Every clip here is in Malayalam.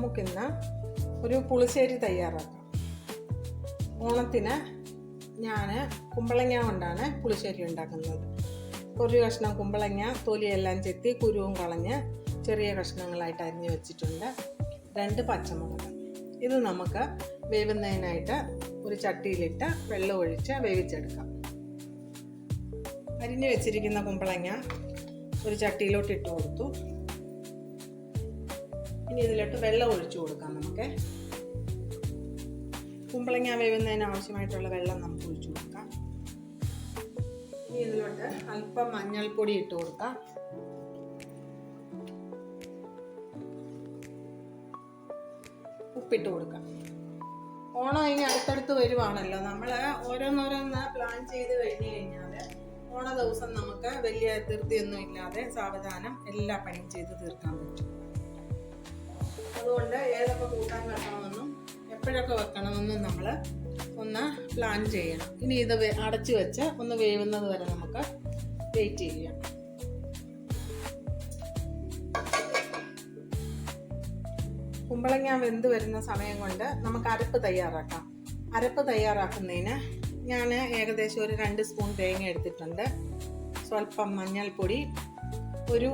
നമുക്കിന്ന് ഒരു പുളിശ്ശേരി തയ്യാറാക്കാം. ഓണത്തിന് ഞാൻ കുമ്പളങ്ങ കൊണ്ടാണ് പുളിശ്ശേരി ഉണ്ടാക്കുന്നത്. കുറച്ച് കഷ്ണം കുമ്പളങ്ങ തൊലിയെല്ലാം ചെത്തി കുരുവും കളഞ്ഞ് ചെറിയ കഷ്ണങ്ങളായിട്ട് അരിഞ്ഞു വെച്ചിട്ടുണ്ട്. രണ്ട് പച്ചമുളക്. ഇത് നമുക്ക് വേവുന്നതിനായിട്ട് ഒരു ചട്ടിയിലിട്ട് വെള്ളം ഒഴിച്ച് വേവിച്ചെടുക്കാം. അരിഞ്ഞു വെച്ചിരിക്കുന്ന കുമ്പളങ്ങ ഒരു ചട്ടിയിലോട്ട് ഇട്ട് കൊടുത്തു. ഇനി ഇതിലോട്ട് വെള്ളം ഒഴിച്ചു കൊടുക്കാം നമുക്ക്. കുമ്പളങ്ങ വേവുന്നതിന് ആവശ്യമായിട്ടുള്ള വെള്ളം നമുക്ക് ഒഴിച്ചു കൊടുക്കാം. ഇനി ഇതിലോട്ട് അല്പം മഞ്ഞൾപ്പൊടി ഇട്ട് കൊടുക്കാം. ഉപ്പിട്ട് കൊടുക്കാം. ഓണം ഇനി അടുത്തടുത്ത് വരുവാണല്ലോ. നമ്മൾ ഓരോന്നോരോന്ന് പ്ലാൻ ചെയ്ത് കഴിഞ്ഞ് കഴിഞ്ഞാൽ ഓണ ദിവസം നമുക്ക് വലിയ അതിർത്തിയൊന്നും ഇല്ലാതെ സാവധാനം എല്ലാ പണിയും ചെയ്ത് തീർക്കാൻ പറ്റും. അതുകൊണ്ട് ഏതൊക്കെ കൂട്ടാൻ വെക്കണമെന്നും എപ്പോഴൊക്കെ വെക്കണമെന്നും നമ്മൾ ഒന്ന് പ്ലാൻ ചെയ്യണം. ഇനി ഇത് അടച്ചു വെച്ച് ഒന്ന് വേവുന്നത് വരെ നമുക്ക് വെയിറ്റ് ചെയ്യാം. കുമ്പളങ്ങ വെന്ത് വരുന്ന സമയം കൊണ്ട് നമുക്ക് അരപ്പ് തയ്യാറാക്കാം. അരപ്പ് തയ്യാറാക്കുന്നതിന് ഞാൻ ഏകദേശം ഒരു രണ്ട് സ്പൂൺ തേങ്ങ എടുത്തിട്ടുണ്ട്. സ്വല്പം മഞ്ഞൾപ്പൊടി ഒരു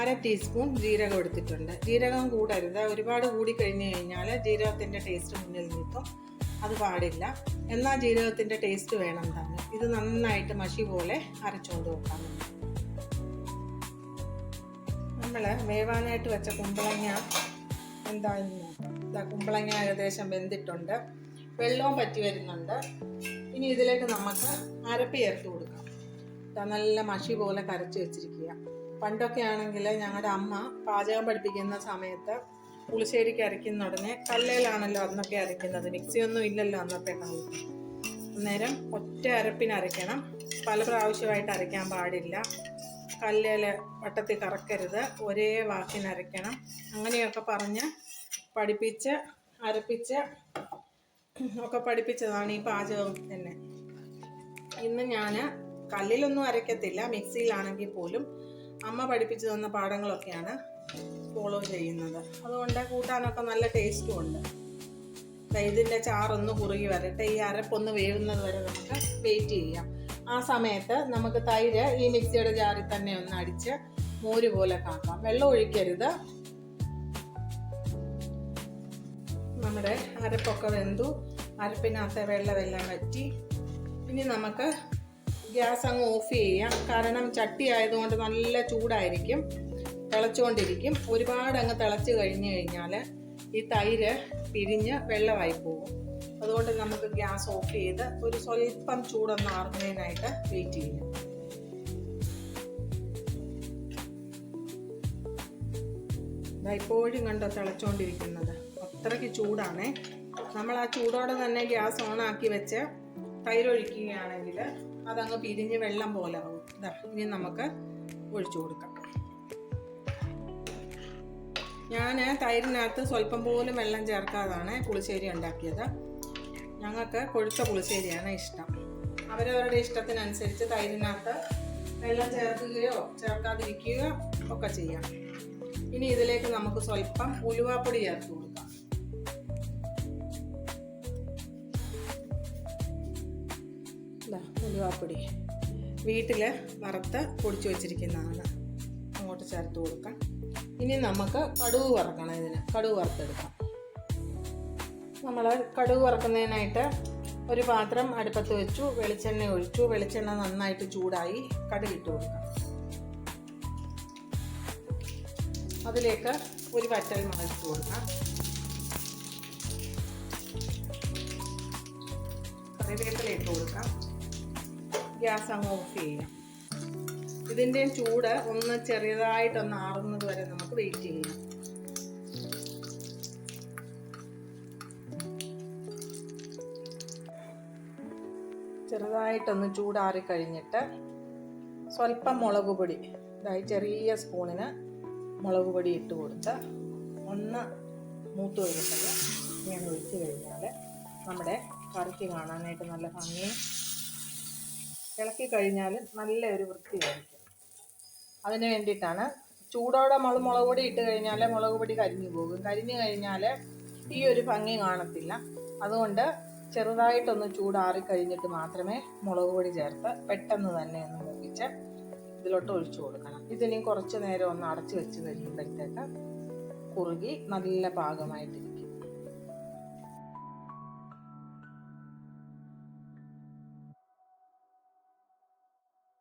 അര ടീസ്പൂൺ ജീരകം എടുത്തിട്ടുണ്ട്. ജീരകം കൂടരുത്. ഒരുപാട് കൂടി കഴിഞ്ഞ് കഴിഞ്ഞാൽ ജീരകത്തിന്റെ ടേസ്റ്റ് മുന്നിൽ നിൽക്കും. അത് പാടില്ല. എന്നാൽ ജീരകത്തിന്റെ ടേസ്റ്റ് വേണം തന്നെ. ഇത് നന്നായിട്ട് മഷി പോലെ അരച്ചുകൊണ്ട് വെക്കാം. നമ്മൾ വേവാനായിട്ട് വെച്ച കുമ്പളങ്ങ നോക്കാം കുമ്പളങ്ങ ഏകദേശം വെന്തിട്ടുണ്ട്. വെള്ളവും പറ്റി വരുന്നുണ്ട്. ഇനി ഇതിലേക്ക് നമുക്ക് അരപ്പ് ചേർത്ത് കൊടുക്കാം. നല്ല മഷി പോലെ കരച്ച് വെച്ചിരിക്കുക. പണ്ടൊക്കെ ആണെങ്കിൽ ഞങ്ങളുടെ അമ്മ പാചകം പഠിപ്പിക്കുന്ന സമയത്ത് പുളിശ്ശേരിക്ക് അരയ്ക്കുന്ന ഉടനെ കല്ലയിലാണല്ലോ അന്നൊക്കെ അരയ്ക്കുന്നത്. മിക്സിയൊന്നും ഇല്ലല്ലോ അന്നത്തെ കാലത്ത്. അന്നേരം ഒറ്റ അരപ്പിന് അരയ്ക്കണം. പല പ്രാവശ്യമായിട്ട് അരയ്ക്കാൻ പാടില്ല. കല്ലേൽ വട്ടത്തിൽ കറക്കരുത്. ഒരേ വാക്കിന് അരയ്ക്കണം. അങ്ങനെയൊക്കെ പറഞ്ഞ് പഠിപ്പിച്ച് അരപ്പിച്ച് ഒക്കെ പഠിപ്പിച്ചതാണ് ഈ പാചകം തന്നെ. ഇന്ന് ഞാൻ കല്ലിലൊന്നും അരയ്ക്കത്തില്ല. മിക്സിയിലാണെങ്കിൽ പോലും അമ്മ പഠിപ്പിച്ചു തന്ന പാഠങ്ങളൊക്കെയാണ് ഫോളോ ചെയ്യുന്നത്. അതുകൊണ്ട് കൂട്ടാനൊക്കെ നല്ല ടേസ്റ്റും ഉണ്ട്. ഇതിന്റെ ചാറൊന്ന് കുറുകി വരട്ടെ. ഈ അരപ്പൊന്ന് വേവുന്നത് വരെ നമുക്ക് വെയിറ്റ് ചെയ്യാം. ആ സമയത്ത് നമുക്ക് തൈര് ഈ മിക്സിയുടെ ജാറിൽ തന്നെ ഒന്ന് അടിച്ച് മോര് പോലെ കാക്കാം. വെള്ളം ഒഴിക്കരുത്. നമ്മുടെ അരപ്പൊക്കെ വെന്തു. അരപ്പിനകത്തെ വെള്ളമെല്ലാം വറ്റി. ഇനി നമുക്ക് ഗ്യാസ് അങ്ങ് ഓഫ് ചെയ്യാം. കാരണം ചട്ടി ആയതുകൊണ്ട് നല്ല ചൂടായിരിക്കും. തിളച്ചുകൊണ്ടിരിക്കും. ഒരുപാട് അങ്ങ് തിളച്ച് കഴിഞ്ഞ് കഴിഞ്ഞാൽ ഈ തൈര് പിരിഞ്ഞ് വെള്ളമായി പോകും. അതുകൊണ്ട് നമുക്ക് ഗ്യാസ് ഓഫ് ചെയ്ത് ഒരു സ്വല്പം ചൂടൊന്ന് ആറുന്നതിനായിട്ട് വെയിറ്റ് ചെയ്യാം. ഇപ്പോഴും കണ്ടോ തിളച്ചുകൊണ്ടിരിക്കുന്നത്? അത്രയ്ക്ക് ചൂടാണേ. നമ്മൾ ആ ചൂടോടെ തന്നെ ഗ്യാസ് ഓണാക്കി വെച്ച് തൈരൊഴിക്കുകയാണെങ്കിൽ അതങ്ങ് പിരിഞ്ഞ് വെള്ളം പോലെ ആവും. ഇതാ ഇനി നമുക്ക് ഒഴിച്ചു കൊടുക്കാം. ഞാൻ തൈരിനകത്ത് സ്വല്പം പോലും വെള്ളം ചേർക്കാതാണ് പുളിശ്ശേരി ഉണ്ടാക്കിയത്. ഞങ്ങൾക്ക് കൊഴുത്ത പുളിശ്ശേരിയാണ് ഇഷ്ടം. അവരവരുടെ ഇഷ്ടത്തിനനുസരിച്ച് തൈരിനകത്ത് വെള്ളം ചേർക്കുകയോ ചേർക്കാതിരിക്കുകയോ ഒക്കെ ചെയ്യാം. ഇനി ഇതിലേക്ക് നമുക്ക് സ്വല്പം ഉലുവാപ്പൊടി ചേർത്ത് കൊടുക്കാം. ഉലുവാപ്പൊടി വീട്ടിൽ വറുത്ത് പൊടിച്ചു വെച്ചിരിക്കുന്നതാണ് അങ്ങോട്ട് ചേർത്ത് കൊടുക്കാം. ഇനി നമുക്ക് കടുവ് വറക്കണം ഇതിന്. കടുവ് വറുത്തെടുക്കാം. നമ്മൾ കടുവ് വറക്കുന്നതിനായിട്ട് ഒരു പാത്രം അടുപ്പത്ത് വെച്ചു വെളിച്ചെണ്ണ ഒഴിച്ചു. വെളിച്ചെണ്ണ നന്നായിട്ട് ചൂടായി കടുക് ഇട്ട് കൊടുക്കാം. അതിലേക്ക് ഒരു വറ്റൽ മുളക് ഇട്ട് കൊടുക്കാം. കറിവേപ്പില ഇട്ട് കൊടുക്കാം. ഗ്യാസ് അങ്ങ് ഓഫ് ചെയ്യാം. ഇതിന്റെയും ചൂട് ഒന്ന് ചെറിയതായിട്ടൊന്ന് ആറുന്നത് വരെ നമുക്ക് വെയിറ്റ് ചെയ്യാം. ചെറുതായിട്ടൊന്ന് ചൂടാറി കഴിഞ്ഞിട്ട് സ്വല്പം മുളക് പൊടി ഇതായി ചെറിയ സ്പൂണിന് മുളക് പൊടി ഇട്ട് കൊടുത്ത് ഒന്ന് മൂത്ത് വരുന്നത് ഞാൻ ഒഴിച്ച് കഴിഞ്ഞാൽ നമ്മുടെ കറിക്ക് കാണാനായിട്ട് നല്ല ഭംഗിയും ഇളക്കി കഴിഞ്ഞാൽ നല്ല ഒരു വൃത്തിയായിരിക്കും. അതിന് വേണ്ടിയിട്ടാണ് ചൂടോടെ നമ്മൾ മുളക് പൊടി ഇട്ട് കഴിഞ്ഞാൽ മുളക് പൊടി കരിഞ്ഞു പോകും. കരിഞ്ഞു കഴിഞ്ഞാൽ ഈ ഒരു ഭംഗി കാണത്തില്ല. അതുകൊണ്ട് ചെറുതായിട്ടൊന്ന് ചൂടാറി കഴിഞ്ഞിട്ട് മാത്രമേ മുളക് പൊടി ചേർത്ത് പെട്ടെന്ന് തന്നെ ഒന്ന് മൂപ്പിച്ച് ഇതിലോട്ട് ഒഴിച്ചു കൊടുക്കണം. ഇതിനി കുറച്ച് നേരം ഒന്ന് അടച്ചു വെച്ച് കഴിയുമ്പോഴത്തേക്ക് കുറുകി നല്ല പാകമായിട്ടിരിക്കും.